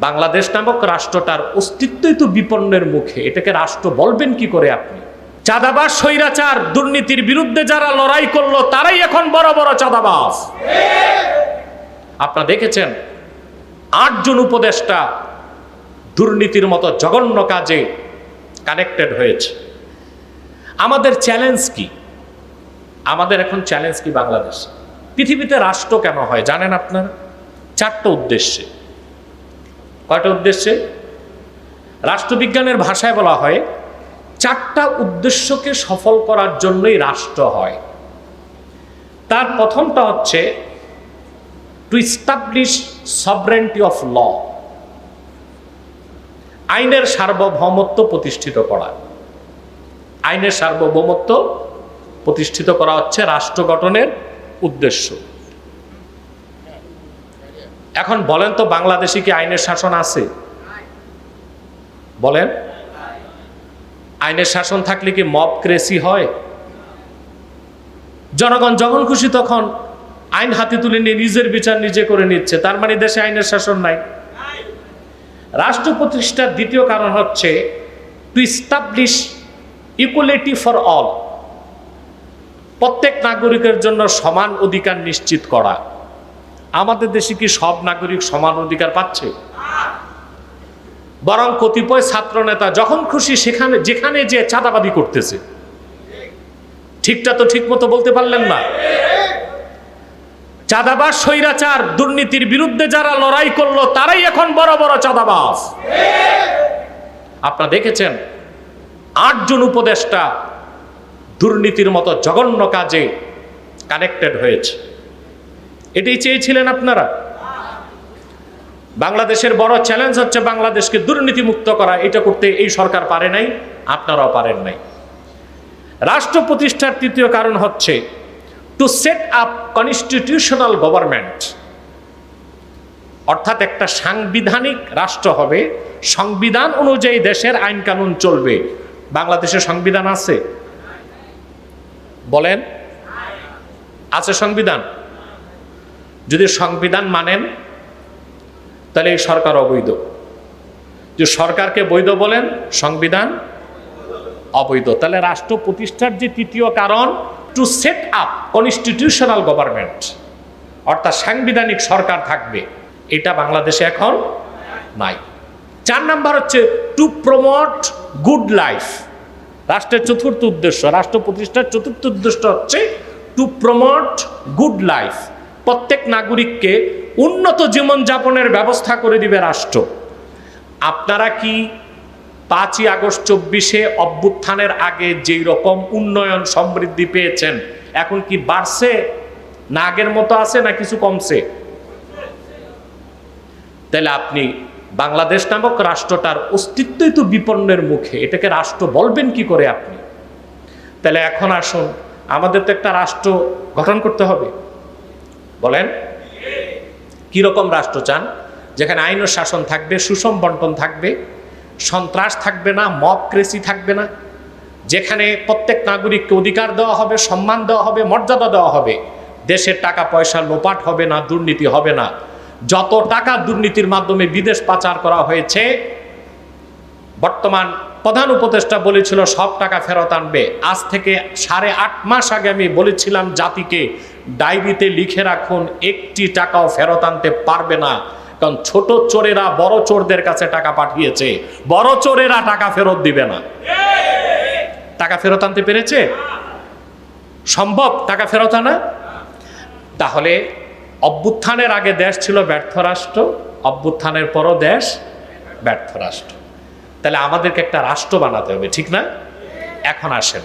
বাংলাদেশ নামক রাষ্ট্রটার অস্তিত্বই তো বিপন্নের মুখে। এটাকে রাষ্ট্র বলবেন কি করে আপনি? চাঁদাবাজ, স্বৈরাচার, দুর্নীতির বিরুদ্ধে যারা লড়াই করল, তারাই এখন বড় বড় চাঁদাবাজ। আপনারা দেখেছেন, আটজন উপদেষ্টা দুর্নীতির মতো জঘন্য কাজে কানেক্টেড হয়েছে। আমাদের চ্যালেঞ্জ কি? আমাদের এখন চ্যালেঞ্জ কি বাংলাদেশ? পৃথিবীতে রাষ্ট্র কেন হয়, জানেন আপনারা? চারটা উদ্দেশ্যে। কয়টা উদ্দেশ্যে? রাষ্ট্রবিজ্ঞানের ভাষায় বলা হয়, চারটা উদ্দেশ্যকে সফল করার জন্যই রাষ্ট্র হয়। তার প্রথমটা হচ্ছে to establish sovereignty of law আইনের সার্বভৌমত্ব প্রতিষ্ঠিত করা। আইনের সার্বভৌমত্ব প্রতিষ্ঠিত করা হচ্ছে রাষ্ট্র গঠনের উদ্দেশ্য। এখন বলেন তো বাংলাদেশে কি আইনের শাসন আছে? বলেন। আইনের শাসন থাকলে কি মব ক্রেসি হয়? জনগণ যখন খুশি তখন আইন হাতে তুলে নিয়ে নিজের বিচার নিজে করে নিচ্ছে, তার মানে দেশে আইনের শাসন নাই। রাষ্ট্র প্রতিষ্ঠার দ্বিতীয় কারণ হচ্ছে to establish equality for all প্রত্যেক নাগরিকের জন্য সমান অধিকার নিশ্চিত করা। আমাদের দেশে কি সব নাগরিক সমান অধিকার পাচ্ছে? বরং কতিপয় ছাত্র নেতা যখন খুশি সেখানে, যেখানে যে চাঁদাবাদি করতেছে। ঠিকটা তো ঠিক মতো বলতে পারলেন না। চাঁদাবাজ, স্বৈরাচার, দুর্নীতির বিরুদ্ধে যারা লড়াই করল, তারাই এখন বড় বড় চাঁদাবাজ। আপনারা দেখেছেন, আটজন উপদেষ্টা দুর্নীতির মতো জঘন্য কাজে কানেক্টেড হয়েছে। এটাই চেয়েছিলেন আপনারা। বাংলাদেশের বড় চ্যালেঞ্জ হচ্ছে বাংলাদেশকে দুর্নীতি মুক্ত করা। এটা করতে এই সরকার পারে নাই, আপনারাও পারেন নাই। রাষ্ট্র প্রতিষ্ঠার তৃতীয় কারণ হচ্ছে to set up constitutional government অর্থাৎ একটা সাংবিধানিক রাষ্ট্র হবে, সংবিধান অনুযায়ী দেশের আইন কানুন চলবে। বাংলাদেশের সংবিধান আছে? বলেন? আছে সংবিধান। যদি সংবিধান মানেন, তাহলে এই সরকার অবৈধ। যে সরকারকে বৈধ বলেন, সংবিধান অবৈধ। তাহলে রাষ্ট্র প্রতিষ্ঠার যে তৃতীয় কারণ to set up constitutional government অর্থাৎ সাংবিধানিক সরকার থাকবে, এটা বাংলাদেশে এখন নাই। চার নাম্বার হচ্ছে টু প্রমোট গুড লাইফ রাষ্ট্রের চতুর্থ উদ্দেশ্য। রাষ্ট্র প্রতিষ্ঠার চতুর্থ উদ্দেশ্য হচ্ছে টু প্রমোট গুড লাইফ প্রত্যেক নাগরিককে উন্নত জীবনযাপনের ব্যবস্থা করে দিবে রাষ্ট্র। আপনারা কি পাঁচই আগস্ট চব্বিশে অভ্যুত্থানের আগে যেই রকম উন্নয়ন সমৃদ্ধি পেয়েছেন, এখন কি বাড়ছে? না আগের মতো আছে না কিছু কমছে? তাহলে আপনি বাংলাদেশ নামক রাষ্ট্রটার অস্তিত্বই তো বিপন্নের মুখে, এটাকে রাষ্ট্র বলবেন কি করে আপনি? তাহলে এখন আসুন, আমাদের তো একটা রাষ্ট্র গঠন করতে হবে। বলেন, কীরকম রাষ্ট্র চান? যেখানে আইন ও শাসন থাকবে, সুষম বন্টন থাকবে, সন্ত্রাস থাকবে না, মব ক্রেসি থাকবে না, যেখানে প্রত্যেক নাগরিককে অধিকার দেওয়া হবে, সম্মান দেওয়া হবে, মর্যাদা দেওয়া হবে, দেশের টাকা পয়সা লোপাট হবে না, দুর্নীতি হবে না। যত টাকা দুর্নীতির মাধ্যমে বিদেশ পাচার করা হয়েছে, বর্তমান প্রধান উপদেষ্টা বলেছিল, সব টাকা ফেরত আনবে। আজ থেকে সাড়ে আট মাস আগে আমি বলেছিলাম, জাতিকে ডায়েরিতে লিখে রাখুন, একটি টাকাও ফেরত আনতে পারবে না। কারণ ছোট চোরেরা বড় চোরদের কাছে টাকা পাঠিয়েছে। বড় চোরেরা টাকা ফেরত দিবে না। টাকা ফেরত আনতে পেরেছে? সম্ভব টাকা ফেরত আনা? তাহলে অভ্যুত্থানের আগে দেশ ছিল ব্যর্থ রাষ্ট্র, অভ্যুত্থানের পরও দেশ ব্যর্থ রাষ্ট্র। তাহলে আমাদেরকে একটা রাষ্ট্র বানাতে হবে ঠিক না? এখন আসেন।